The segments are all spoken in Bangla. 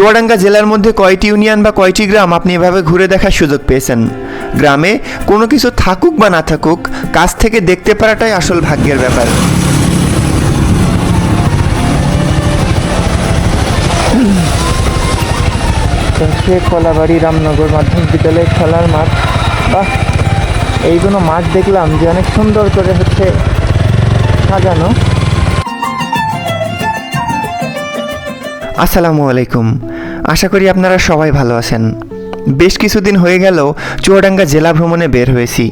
চুয়াডাঙ্গা জেলার মধ্যে কয়টি ইউনিয়ন বা কয়টি গ্রাম আপনি এভাবে ঘুরে দেখার সুযোগ পেয়েছেন? গ্রামে কোনো কিছু থাকুক বা না থাকুক কাছ থেকে দেখতে পারাটাই আসল ভাগ্যের ব্যাপার। কলাবাড়ি রামনগর মাধ্যমিক বিদ্যালয়ের খেলার মাঠ। বাহ! এইগুলো মাঠ দেখলাম যে অনেক সুন্দর করে হচ্ছে সাজানো। আসসালামু আলাইকুম। আশা করি আপনারা সবাই ভালো আছেন। বেশ কিছুদিন হয়ে গেল চুয়াডাঙ্গা জেলা ভ্রমণে বের হয়েছি।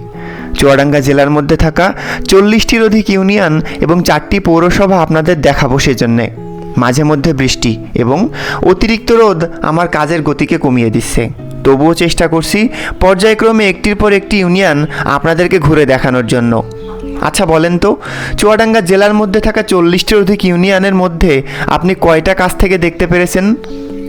চুয়াডাঙ্গা জেলার মধ্যে থাকা চল্লিশটির অধিক ইউনিয়ন এবং চারটি পৌরসভা আপনাদের দেখাবো সেজন্যে। মাঝে মধ্যে বৃষ্টি এবং অতিরিক্ত রোদ আমার কাজের গতিকে কমিয়ে দিচ্ছে। তবুও চেষ্টা করছি পর্যায়ক্রমে একটির পর একটি ইউনিয়ন আপনাদেরকে ঘুরে দেখানোর জন্য। আচ্ছা বলেন তো, চুয়াডাঙ্গা জেলার মধ্যে থাকা চল্লিশটির অধিক ইউনিয়নের মধ্যে আপনি কয়টা কাছ থেকে দেখতে পেরেছেন?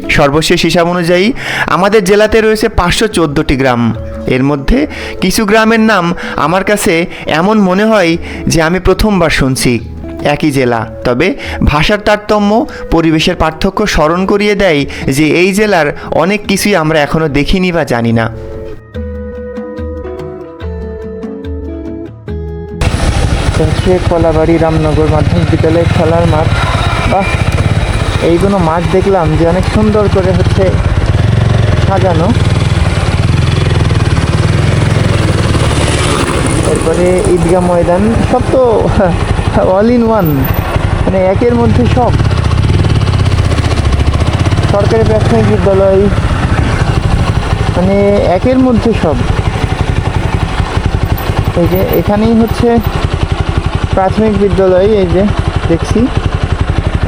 সর্বশেষ হিসাব অনুযায়ী আমাদের জেলাতে রয়েছে পাঁচশো চোদ্দোটি গ্রাম। এর মধ্যে কিছু গ্রামের নাম আমার কাছে এমন মনে হয় যে আমি প্রথমবার শুনছি। একই জেলা। তবে ভাষার তারতম্য, পরিবেশের পার্থক্য স্মরণ করিয়ে দেয় যে এই জেলার অনেক কিছুই আমরা এখনও দেখিনি বা জানি না। কলাবাড়ি রামনগর মাধ্যমিক বিদ্যালয়ের খেলার মাঠ। বাহ! এইগুলো মাঠ দেখলাম যে অনেক সুন্দর করে হচ্ছে সাজানো। এরপরে ঈদগাহ ময়দান, সব তো অল ইন ওয়ান মানে একের মধ্যে সব। সরকারি প্রাথমিক বিদ্যালয় মানে একের মধ্যে সব। এই যে এখানেই হচ্ছে প্রাথমিক বিদ্যালয়, এই যে দেখছি।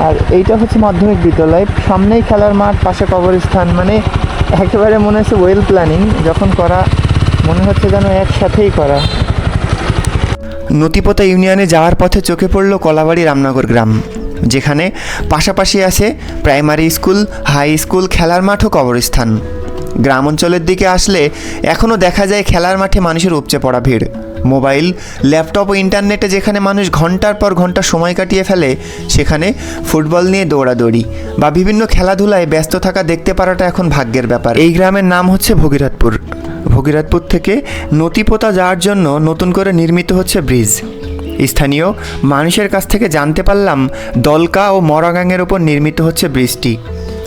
আর এইটা হচ্ছে মাধ্যমিক বিদ্যালয়। সামনেই খেলার মাঠ, পাশে কবরস্থান মানে একেবারে মনে হচ্ছে ওয়েল প্ল্যানিং যখন করা মনে হচ্ছে যেন একসাথেই করা। নতিপোতা ইউনিয়নে যাওয়ার পথে চোখে পড়ল কলাবাড়ি রামনগর গ্রাম, যেখানে পাশাপাশি আছে প্রাইমারি স্কুল, হাই স্কুল, খেলার মাঠ ও কবরস্থান। গ্রাম অঞ্চলের দিকে আসলে এখনও দেখা যায় খেলার মাঠে মানুষের উপচে পড়া ভিড়। মোবাইল, ল্যাপটপ ও ইন্টারনেটে যেখানে মানুষ ঘণ্টার পর ঘণ্টা সময় কাটিয়ে ফেলে, সেখানে ফুটবল নিয়ে দৌড়াদৌড়ি বা বিভিন্ন খেলাধুলায় ব্যস্ত থাকা দেখতে পারাটা এখন ভাগ্যের ব্যাপার। এই গ্রামের নাম হচ্ছে ভগীরথপুর। ভগীরথপুর থেকে নতিপোতা যাওয়ার জন্য নতুন করে নির্মিত হচ্ছে ব্রিজ। স্থানীয় মানুষের কাছ থেকে জানতে পারলাম দলকা ও মরাগাঙের ওপর নির্মিত হচ্ছে ব্রিজটি।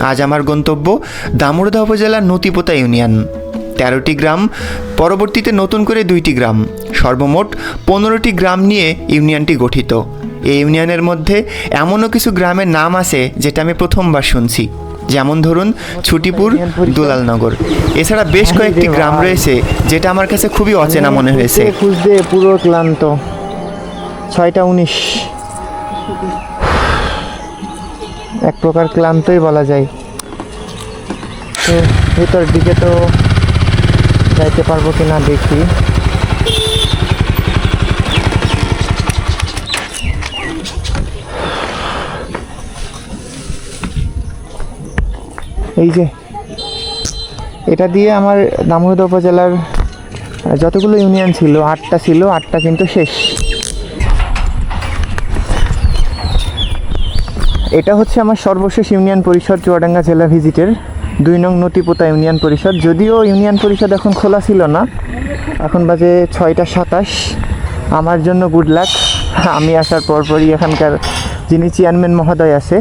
আজ আমার গন্তব্য দামোড়দা উপজেলার নতিপোতা ইউনিয়ন। তেরোটি গ্রাম, পরবর্তীতে নতুন করে দুইটি গ্রাম, সর্বমোট পনেরোটি গ্রাম নিয়ে ইউনিয়নটি গঠিত। এই ইউনিয়নের মধ্যে এমনও কিছু গ্রামের নাম আছে যেটা আমি প্রথমবার শুনছি। যেমন ধরুন ছুটিপুর, দুলালনগর। এছাড়া বেশ কয়েকটি গ্রাম রয়েছে যেটা আমার কাছে খুবই অচেনা মনে হয়েছে। পুরো ক্লান্ত। ছয়টা উনিশ। এক প্রকার ক্লান্তই বলা যায়। তো, ভেতর দিকে তো যাইতে পারব কিনা দেখি। এই যে, এটা দিয়ে আমার দামোদর উপজেলার যতগুলো ইউনিয়ন ছিল, আটটা ছিল, আটটা কিন্তু শেষ। এটা হচ্ছে আমার সর্বশেষ ইউনিয়ন পরিষদ চুয়াডাঙ্গা জেলা ভিজিটের। দুই নং নতিপোতা ইউনিয়ন পরিষদ। যদিও ইউনিয়ন পরিষদ এখন খোলা ছিল না। এখন বাজে ছয়টা সাতাশ। আমার জন্য গুড লাক আমি আসার পরপরই এখানকার যিনি চেয়ারম্যান মহোদয় আছে,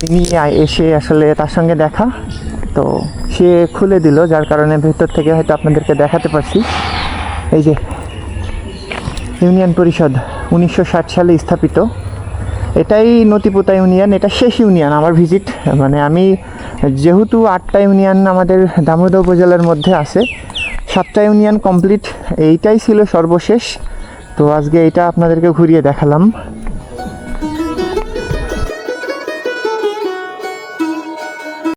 তিনি এসে আসলে তার সঙ্গে দেখা। তো সে খুলে দিল, যার কারণে ভেতর থেকে হয়তো আপনাদেরকে দেখাতে পারছি। এই যে, ইউনিয়ন পরিষদ উনিশশো ষাট সালে স্থাপিত। এটাই নতিপোতা ইউনিয়ন, এটা শেষ ইউনিয়ন আমার ভিজিট মানে আমি যেহেতু আটটা ইউনিয়ন আমাদের দামোদর উপজেলার মধ্যে আছে, সাতটা ইউনিয়ন কমপ্লিট এইটাই ছিল সর্বশেষ। তো আজকে এটা আপনাদেরকে ঘুরিয়ে দেখালাম।